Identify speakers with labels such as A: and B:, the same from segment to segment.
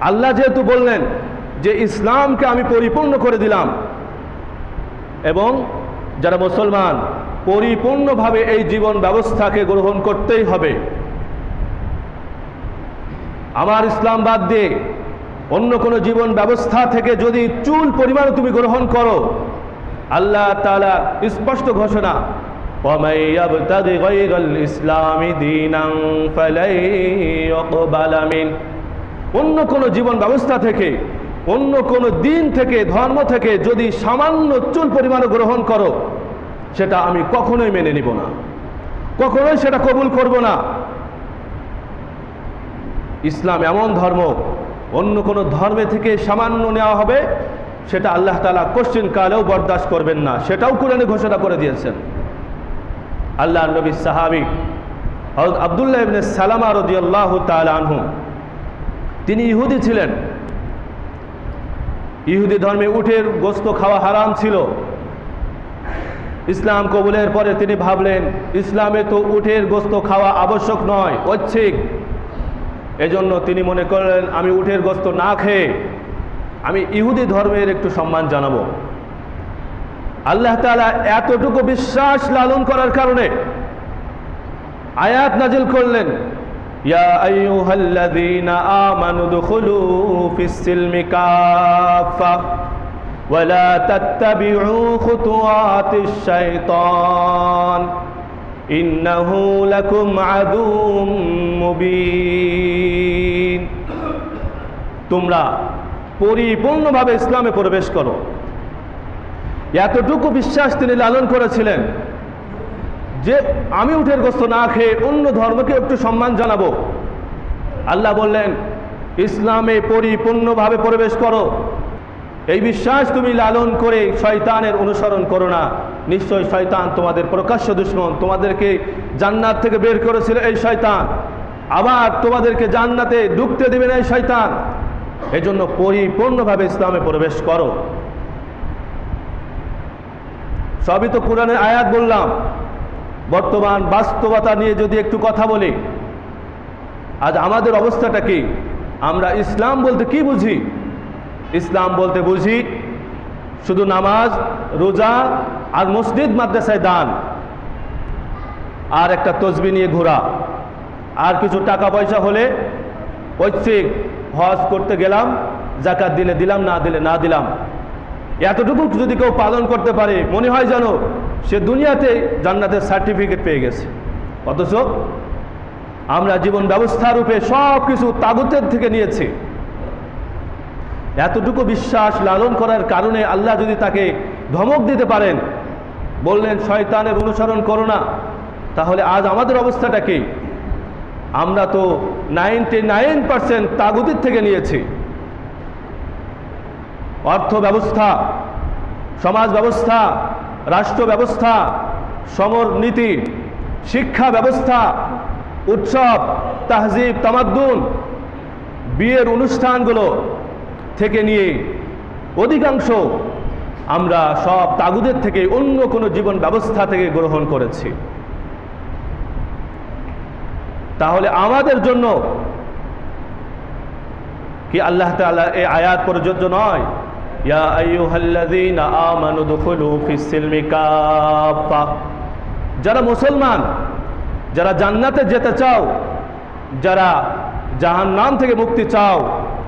A: আল্লাহ যেহেতু বললেন যে ইসলামকে আমি পরিপূর্ণ করে দিলাম এবং যারা মুসলমান পরিপূর্ণভাবে এই জীবন ব্যবস্থাকে গ্রহণ করতেই হবে আমার ইসলাম বাদ দিয়ে অন্য কোনো জীবন ব্যবস্থা থেকে যদি চুল পরিমাণ তুমি গ্রহণ করো আল্লাহ তাআলা স্পষ্ট ঘোষণা ومن يبتغ غير الإسلام دينا فلن يقبل منه অন্য কোনো জীবন ব্যবস্থা থেকে, অন্য কোনো দিন থেকে, ধর্ম থেকে যদি সামান্য চুল পরিমাণ গ্রহণ করো, সেটা আমি কখনোই মেনে নিব না। কখনোই সেটা কবুল করব না। ইসলাম এমন ধর্ম, অন্য কোনো ধর্মে থেকে সামান্য নেওয়া হবে, সেটা আল্লাহ তালা কোশ্চিন কালেও বরদাস্ত করবেন না। সেটাও কোরআনে ঘোষণা করে দিয়েছেন। আল্লাহ নবী সাহাবি হজরত আবদুল্লাহ ইবনে সালামা রদিয়াল্লাহু তাআলা আনহু তিনি ইহুদি ছিলেন। ইহুদি ধর্মে উটের গোস্ত খাওয়া হারাম ছিল। ইসলাম কবুলের পরে তিনি ভাবলেন, ইসলামে তো উটের গোস্ত খাওয়া আবশ্যক নয়, ঐচ্ছিক। এজন্য তিনি মনে করলেন, আমি উটের গোস্ত না খেয়ে আমি ইহুদি ধর্মের একটু সম্মান জানাব। আল্লাহ তাআলা এতটুকু বিশ্বাস লালন করার কারণে আয়াত নাজিল করলেন। ইয়া আইয়ুহাল্লাযীনা আমানু দুখুলু ফিস সিলমি কাফা ولا تتبعوا خطوات الشيطان إنه لكم عدو مبين তোমরা পরিপূর্ণভাবে ইসলামে প্রবেশ করো এতটুকু বিশ্বাস তিনি লালন করেছিলেন যে আমি উঠের গোস্ত না খেয়ে অন্য ধর্মকে একটু সম্মান জানাব। আল্লাহ বললেন, ইসলামে পরিপূর্ণভাবে প্রবেশ করো। এই বিশ্বাস তুমি লালন করে শয়তানের অনুসরণ করো না। নিশ্চয় শয়তান তোমাদের প্রকাশ্য দুশ্মন, তোমাদেরকে জান্নাত থেকে বের করেছিল এই শয়তান। আবার তোমাদেরকে জান্নাতে ঢুকতে দেবে না এই শয়তান। এজন্য পরিপূর্ণভাবে ইসলামে প্রবেশ করো। সবই তো কোরআনের আয়াত বললাম। বর্তমান বাস্তবতা নিয়ে যদি একটু কথা বলি, আজ আমাদের অবস্থাটা কি? আমরা ইসলাম বলতে কি বুঝি? ইসলাম বলতে বুঝি শুধু নামাজ, রোজা আর মসজিদ, মাদ্রাসায় দান, আর একটা তসবি নিয়ে ঘোরা। আর কিছু টাকা পয়সা হলে ঐচ্ছিক হজ করতে গেলাম, জাকাত দিলে দিলাম, না দিলে না দিলাম। এতটুকু যদি কেউ পালন করতে পারে, মনে হয় যেন সে দুনিয়াতে জান্নাতের সার্টিফিকেট পেয়ে গেছে। অথচ আমরা জীবন ব্যবস্থা রূপে সব কিছু তাগুতের থেকে নিয়েছি। এতটুকু বিশ্বাস লালন করার কারণে আল্লাহ যদি তাকে ধমক দিতে পারেন, বললেন, শয়তানের অনুসরণ করো না, তাহলে আজ আমাদের অবস্থাটা কি? আমরা তো নাইনটি নাইন পার্সেন্ট তাগুতির থেকে নিয়েছি। অর্থ ব্যবস্থা সমাজ ব্যবস্থা রাষ্ট্র ব্যবস্থা সমর নীতি শিক্ষা ব্যবস্থা উৎসব, তাহজিব, তামাদ্দুন, বিয়ের অনুষ্ঠানগুলো থেকে নিয়ে অধিকাংশ আমরা সব তাগুদের থেকে অন্য কোনো জীবন ব্যবস্থা থেকে গ্রহণ করেছি। তাহলে আমাদের জন্য কি আল্লাহ তাআলা এই আয়াত প্রযোজ্য নয়? ইয়া আইয়ুহাল্লাযীনা আমানু দুখুলু ফিস সিলমি কাফা যারা মুসলমান, যারা জান্নাতে যেতে চাও, যারা জাহান্নাম থেকে মুক্তি চাও,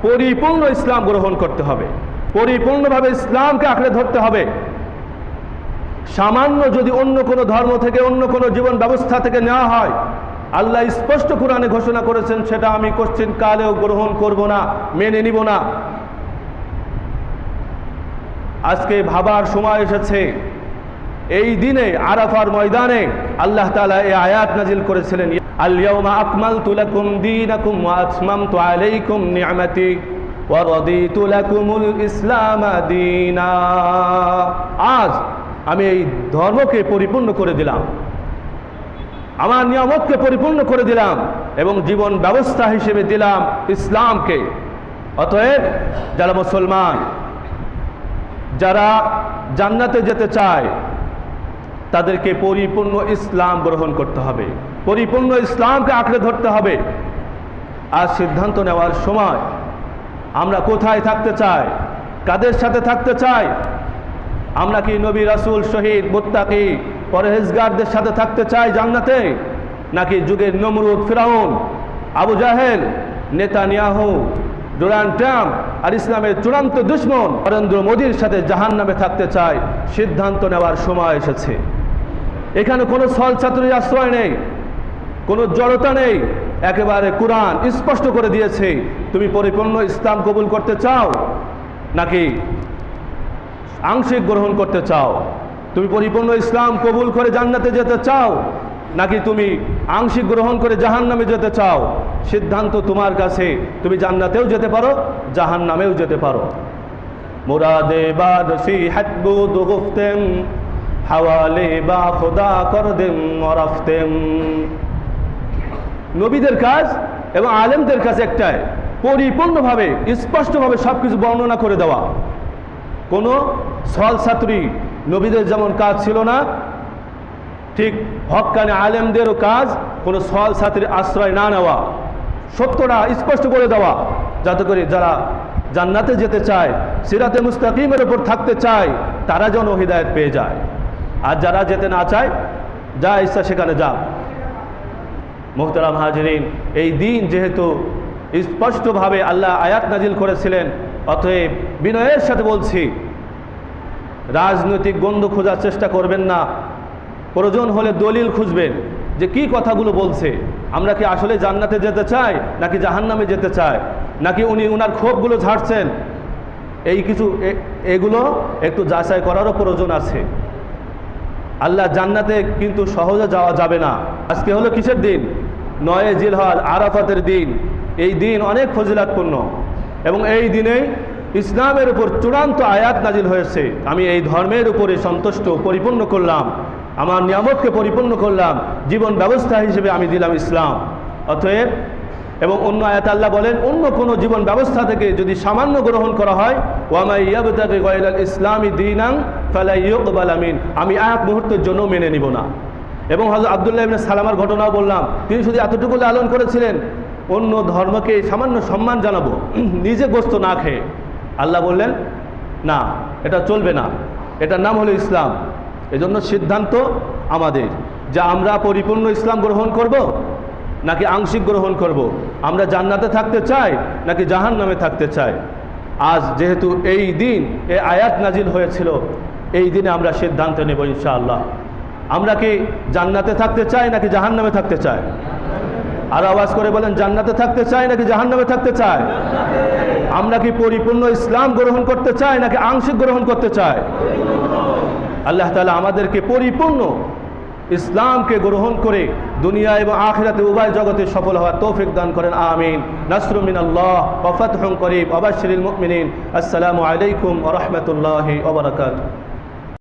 A: পরিপূর্ণ ইসলাম গ্রহণ করতে হবে। পরিপূর্ণভাবে ইসলামকে আঁকড়ে ধরতে হবে। সামান্য যদি অন্য কোনো ধর্ম থেকে, অন্য কোনো জীবন ব্যবস্থা থেকে নেওয়া হয়, আল্লাহ স্পষ্ট কোরআনে ঘোষণা করেছেন, সেটা আমি কোশ্চিন কালেও গ্রহণ করব না, মেনে নিব না। আজকে ভাবার সময় এসেছে। এই দিনে আরাফার ময়দানে আল্লাহ তালা এই আয়াত নাজিল করেছিলেন আল-ইয়াওমা আকমালতু লাকুম দীনাকুম ওয়া আতমামতু আলাইকুম দীনা। আজ আমি এই ধর্মকে পরিপূর্ণ করে দিলাম। আমার নিয়ামতকে পরিপূর্ণ করে দিলাম এবং জীবন ব্যবস্থা হিসেবে দিলাম ইসলামকে। অতএব যারা মুসলমান যারা জান্নাতে যেতে চায়, তাদেরকে পরিপূর্ণ ইসলাম গ্রহণ করতে হবে। পরিপূর্ণ ইসলামকে আঁকড়ে ধরতে হবে। আর সিদ্ধান্ত নেওয়ার সময় আমরা কোথায় থাকতে চাই, কাদের সাথে থাকতে চাই, আমরা কি নবী রাসুল শহীদ মুত্তাকি পরহেজগারদের সাথে থাকতে চাই জান্নাতে, নাকি যুগের নমরুদ ফিরাউন, আবু জাহেল, নেতানিয়াহু, ডোনাল্ড ট্রাম্প আর ইসলামের চূড়ান্ত দুশ্মন নরেন্দ্র মোদীর সাথে জাহান নামে থাকতে চায়, সিদ্ধান্ত নেওয়ার সময় এসেছে। এখানে কোনো ছল ছাত্রীর আশ্রয় নেই, কোনো জড়তা নেই। একেবারে কোরআন স্পষ্ট করে দিয়েছে, তুমি পরিপূর্ণ ইসলাম কবুল করতে চাও নাকি আংশিক গ্রহণ করতে চাও? তুমি পরিপূর্ণ ইসলাম কবুল করে জান্নাতে যেতে চাও? নাকি তুমি আংশিক গ্রহণ করে জাহান নামে যেতে চাও? সিদ্ধান্ত তোমার কাছে। তুমি জান্নাতেও যেতে পারো জাহান নামেও যেতে পারো। হাওয়ালে বা খোদা কর দেম নবীদের কাজ এবং আলেমদের কাজ একটাই, পরিপূর্ণভাবে, স্পষ্টভাবে সব কিছু বর্ণনা করে দেওয়া। কোনো সল ছাত্রী নবীদের যেমন কাজ ছিল না ঠিক হকানে আলেমদেরও কাজ, কোনো সল সাথীর আশ্রয় না নেওয়া। সত্যটা স্পষ্ট করে দেওয়া, যাতে করে যারা জান্নাতে যেতে চায়, সিরাতে মুস্তাকিমের ওপর থাকতে চায়, তারা যেন হৃদায়ত পেয়ে যায়। আর যারা যেতে না চায়, যা ইচ্ছা সেখানে যা মোহতারাম হাজরিন, এই দিন যেহেতু স্পষ্টভাবে আল্লাহ আয়াত নাজিল করেছিলেন, অতএব বিনয়ের সাথে বলছি, রাজনৈতিক গন্ধ খোঁজার চেষ্টা করবেন না। প্রয়োজন হলে দলিল খুঁজবেন যে কি কথাগুলো বলছে। আমরা কি আসলে জান্নাতে যেতে চাই, নাকি জাহান্নামে যেতে চাই, নাকি উনি উনার ক্ষোভগুলো ঝাড়ছেন? এই কিছু এগুলো একটু যাচাই করারও প্রয়োজন আছে। আল্লাহ জান্নাতে কিন্তু সহজে যাওয়া যাবে না। আজকে হলো কিসের দিন? নয় জিলহজ আরাফাতের দিন। এই দিন অনেক ফজিলাতপূর্ণ। এবং এই দিনেই ইসলামের উপর চূড়ান্ত আয়াত নাজিল হয়েছে। আমি এই ধর্মের উপরে সন্তুষ্ট, পরিপূর্ণ করলাম। আমার নিয়ামতকে পরিপূর্ণ করলাম, জীবন ব্যবস্থা হিসেবে আমি দিলাম ইসলাম। অতএব, এবং অন্য আয়াত আল্লাহ বলেন, অন্য কোনো জীবন ব্যবস্থা থেকে যদি সামান্য গ্রহণ করা হয়, ওয়ামাই ইয়াবতাগি গায়রাল ইসলামি দীনান ফালা ইউকবাল আমিন। আমি এক মুহূর্তের জন্য মেনে নিব না। এবং হযরত আব্দুল্লাহ সালামার ঘটনাও বললাম, তিনি শুধু এতটুকু লালন করেছিলেন, অন্য ধর্মকে সামান্য সম্মান জানাব, নিজে গোস্ত না খেয়ে। আল্লাহ বললেন, না, এটা চলবে না। এটার নাম হলো ইসলাম। এজন্য সিদ্ধান্ত আমাদের যে আমরা পরিপূর্ণ ইসলাম গ্রহণ করব নাকি আংশিক গ্রহণ করব। আমরা জান্নাতে থাকতে চাই নাকি জাহান নামে থাকতে চাই? আজ যেহেতু এই দিন এ আয়াত নাজিল হয়েছিল, এই দিনে আমরা সিদ্ধান্ত নেব ইনশাআল্লাহ। আমরা কি জান্নাতে থাকতে চাই নাকি জাহান নামে থাকতে চাই? আর আওয়াজ করে বলেন, জান্নাতে থাকতে চাই নাকি জাহান নামে থাকতে চাই? আমরা কি পরিপূর্ণ ইসলাম গ্রহণ করতে চাই নাকি আংশিক গ্রহণ করতে চাই? আল্লাহ তালা আমাদেরকে পরিপূর্ণ ইসলামকে গ্রহণ করে দুনিয়া এবং আখেরাতে উভয় জগতে সফল হওয়ার তৌফিক দান করেন, আমিন। নাসরুমিন আল্লাহ ওফাতহম করিম অবাশিরিল মুমিনিন। আসসালামু আলাইকুম ওয়া রাহমাতুল্লাহি ওয়া বারাকাতুহু।